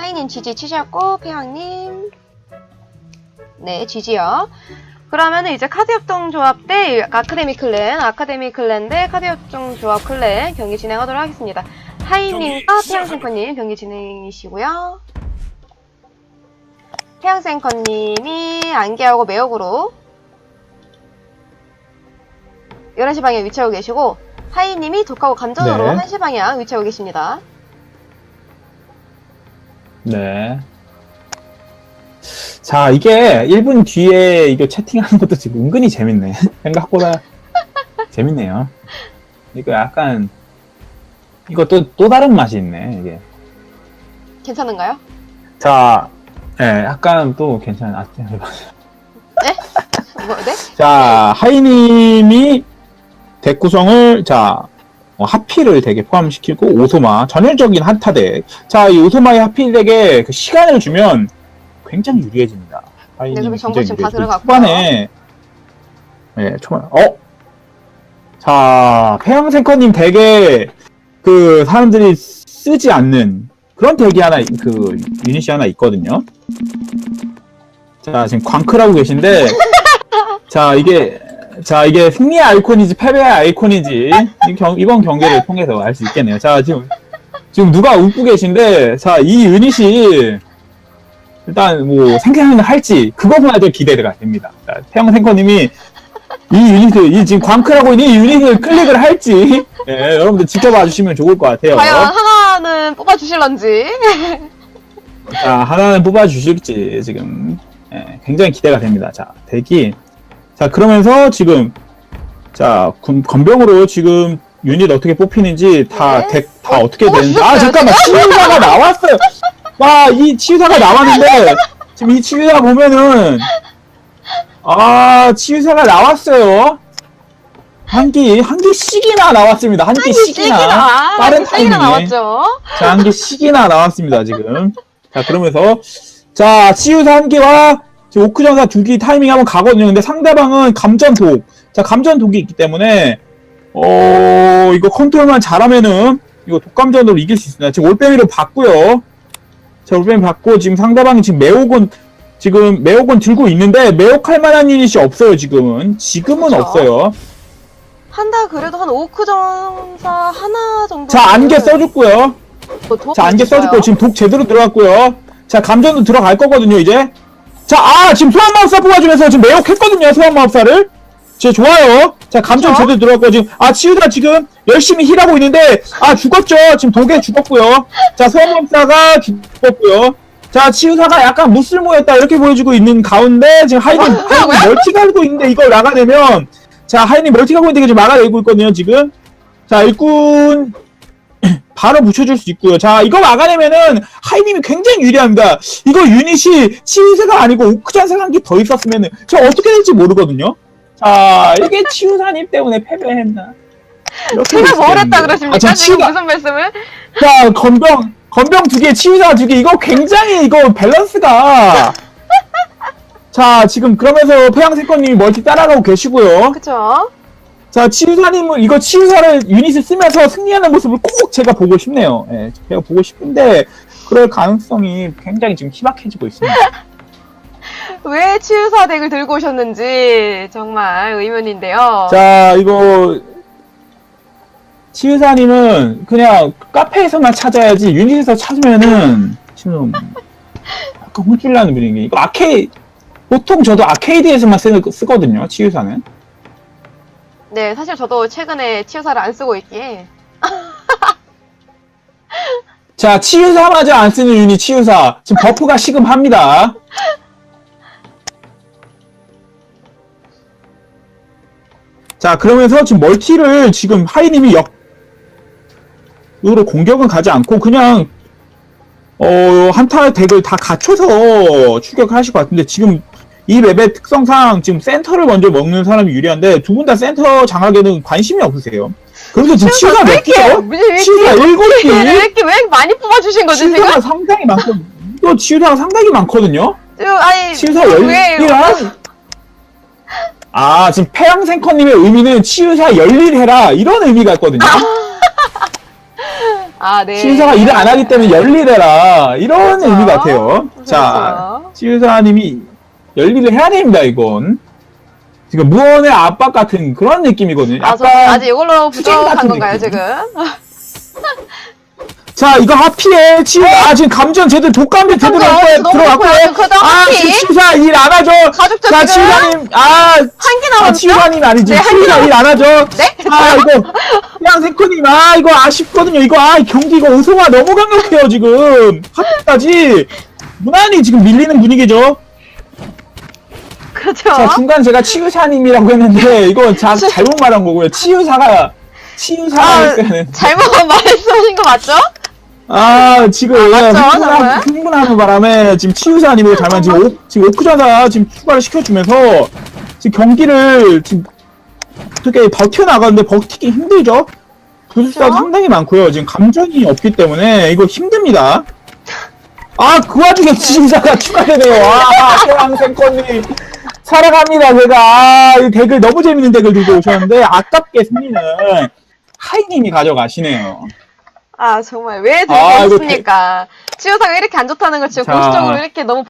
하이님 지지 치셨고 폐왕님 네 지지요. 그러면은 이제 카드 협동 조합 대 아카데미 클랜, 아카데미 클랜 대 카드 협동 조합 클랜 경기 진행하도록 하겠습니다. 하이님과 태양생커님 경기 진행이시고요. 태양생커님이 안개하고 매혹으로 11시 방향 위치하고 계시고 하이님이 독하고 감전으로 네. 1시 방향 위치하고 계십니다. 네. 자, 이게 1분 뒤에 이거 채팅하는 것도 지금 은근히 재밌네. 생각보다 재밌네요. 이거 약간, 이거 또, 또 다른 맛이 있네, 이게. 괜찮은가요? 자, 예, 약간 또 괜찮아. 아, 뭐, 네? 자, 하이님이 덱 구성을, 자, 어, 하피를 덱에 포함시키고, 오소마, 전형적인 한타 덱. 자, 이 오소마의 하피 덱에 그 시간을 주면 굉장히 유리해집니다. 네, 그럼 정보 지금 다 들어갔고요. 초반에, 예, 초반, 어? 자, 폐양생커님 덱에 그 사람들이 쓰지 않는 그런 덱이 하나, 그, 유닛이 하나 있거든요. 자, 지금 광크라고 계신데, 자, 이게, 자, 이게 승리의 아이콘인지 패배의 아이콘인지, 이 경- 이번 경기를 통해서 알 수 있겠네요. 자, 지금, 지금 누가 웃고 계신데, 자, 이 유닛이, 일단 뭐, 생생을 할지, 좀 기대가 됩니다. 자, 태영 생커님이, 이 유닛을, 이 지금 광크라고 있는 이 유닛을 클릭을 할지, 예, 여러분들 지켜봐 주시면 좋을 것 같아요. 과연 하나는 뽑아주실런지. 자, 하나는 뽑아주실지, 지금, 예, 굉장히 기대가 됩니다. 자, 대기. 자, 그러면서 지금, 자, 군- 건병으로 지금 유닛 어떻게 뽑히는지 다, 네. 덱, 다 어떻게 되는지. 뽑아주셨어요, 아, 잠깐만, 치유사가 나왔어요! 와, 이 치유사가 나왔는데, 지금 이 치유사 보면은, 아, 치유사가 나왔어요. 한 개, 한 개씩이나 나왔습니다. 한 개씩이나. 씩이나. 빠른 타이밍에. 나왔죠. 자, 한 개씩이나 나왔습니다, 지금. 자, 그러면서, 자, 치유사 한 개와 지금 오크전사 두개 타이밍 한번 가거든요. 근데 상대방은 감전독. 자, 감전독이 있기 때문에, 어, 이거 컨트롤만 잘하면은, 이거 독감전으로 이길 수 있습니다. 지금 올빼미로 봤고요. 자, 올빼미 받고, 지금 상대방이 지금 매혹은, 지금 매혹은 들고 있는데, 매혹할 만한 유닛이 없어요, 지금은. 지금은 그쵸. 없어요. 한다 그래도 한 오크 정사 하나 정도. 자, 안개 써줬고요. 뭐 자, 안개 써줬고, 지금 독 제대로 들어갔고요. 자, 감전도 들어갈 거거든요, 이제. 자, 아, 지금 소환마법사 뽑아주면서 지금 매혹했거든요, 소환마법사를. 제 좋아요. 자, 그쵸? 제대로 들어갔고, 지금, 아, 치유다 지금 열심히 힐하고 있는데, 아, 죽었죠. 지금 독에 죽었고요. 자, 소환마법사가 죽었고요. 자, 치유사가 약간 무슬모였다, 이렇게 보여주고 있는 가운데, 지금 하이든, 하이든 멀티 갈고 있는데, 이걸 나가내면, 자, 하이든 멀티 가고 있는데, 지금 막아내고 있거든요, 지금. 자, 일꾼, 바로 붙여줄 수 있고요. 자, 이거 막아내면은 하이님이 굉장히 유리합니다. 이거 유닛이 치유세가 아니고 오크잔세가 한 개 더 있었으면은 저 어떻게 될지 모르거든요. 자, 이게 치유사님 때문에 패배했나? 이렇게 제가 될뭘 했다. 그러십니까? 아, 자, 지금 치유가, 무슨 말씀을? 자, 건병, 건병 두 개, 치유사 두 개, 이거 굉장히 이거 밸런스가. 자, 지금 그러면서 폐양세권님이 멀티 따라가고 계시고요. 그쵸? 자, 치유사님은 이거 치유사를 유닛을 쓰면서 승리하는 모습을 꼭 제가 보고 싶네요. 예, 제가 보고 싶은데 그럴 가능성이 굉장히 지금 희박해지고 있습니다. 왜 치유사 덱을 들고 오셨는지 정말 의문인데요. 자, 이거 치유사님은 그냥 카페에서만 찾아야지 유닛에서 찾으면은 지금 약간 혼쭐 나는 분위기. 이거 아케이 보통 저도 아케이드에서만 쓰, 쓰거든요. 치유사는. 네, 사실 저도 최근에 치유사를 안 쓰고 있기에 자, 치유사마저 안 쓰는 유닛 치유사. 지금 버프가 시급합니다. 자, 그러면서 지금 멀티를 지금 하이님이 역, 으로 공격은 가지 않고 그냥, 어, 한타 덱을 다 갖춰서 추격하실 것 같은데 지금 이 맵의 특성상 지금 센터를 먼저 먹는 사람이 유리한데 두 분 다 센터 장악에는 관심이 없으세요. 그래서 지금 치유사 몇 개요? 치유사 일곱 개. 왜 이렇게 왜 많이 뽑아주신 거지 지금? 치유사가 상당히 많거든요. 또 치유사가 상당히 많거든요. 저, 아니 치유사 왜 열리랑 아 지금 폐양생커님의 의미는 치유사 열일해라 이런 의미가 있거든요. 아, 네. 치유사가 일을 안 하기 때문에 열일해라 이런 그렇죠. 의미 같아요. 자, 그렇죠. 치유사님이 열일을 해야 됩니다. 이건 지금 무언의 압박 같은 그런 느낌이거든요. 아, 저 약간 아직 이걸로 부족한 같은 건가요, 느낌. 지금? 자 이거 하피에 치유 아 지금 감정 제대로 독감도 제대로 감정 할 거에 너무 들어갔고 좋고요. 그다음 아 하피. 지금 치유사 일 안 하죠. 가죽죠, 자 지금? 치유사님 아 한개 아, 남았죠? 치유사님 아니지. 네, 한 치유사 개일안 하죠. 네? 아, 이거, 그냥 세코님, 아, 이거 아쉽거든요. 이거, 아, 경기 이거 우승화 너무 강력해요, 지금. 하피까지. 무난히 지금 밀리는 분위기죠. 그렇죠. 자, 중간 제가 치유사님이라고 했는데, 이거 자, 잘못 말한 거고요. 치유사가, 치유사가 아, 잘못 말씀하신 거 맞죠? 아, 지금, 아, 맞죠, 흥분하, 정말? 흥분하는 바람에, 지금 치유사님이고 잘만 지금, 오, 지금 오크자가 지금 추가를 시켜주면서, 지금 경기를 지금 어떻게 버텨 나가는데 버티기 힘들죠? 그렇죠? 상당히 많고요. 지금 감정이 없기 때문에 이거 힘듭니다. 아, 그 와중에 치유사가 추가되네요. 아, 태왕생권님. 사랑합니다, 제가. 아, 이 댓글 너무 재밌는 댓글 들고 오셨는데, 아깝게 승리는 하이님이 가져가시네요. 아, 정말 왜 아, 이거 들고 있습니까? 치유사가 이렇게 안 좋다는 걸 지금 자. 공식적으로 이렇게 너무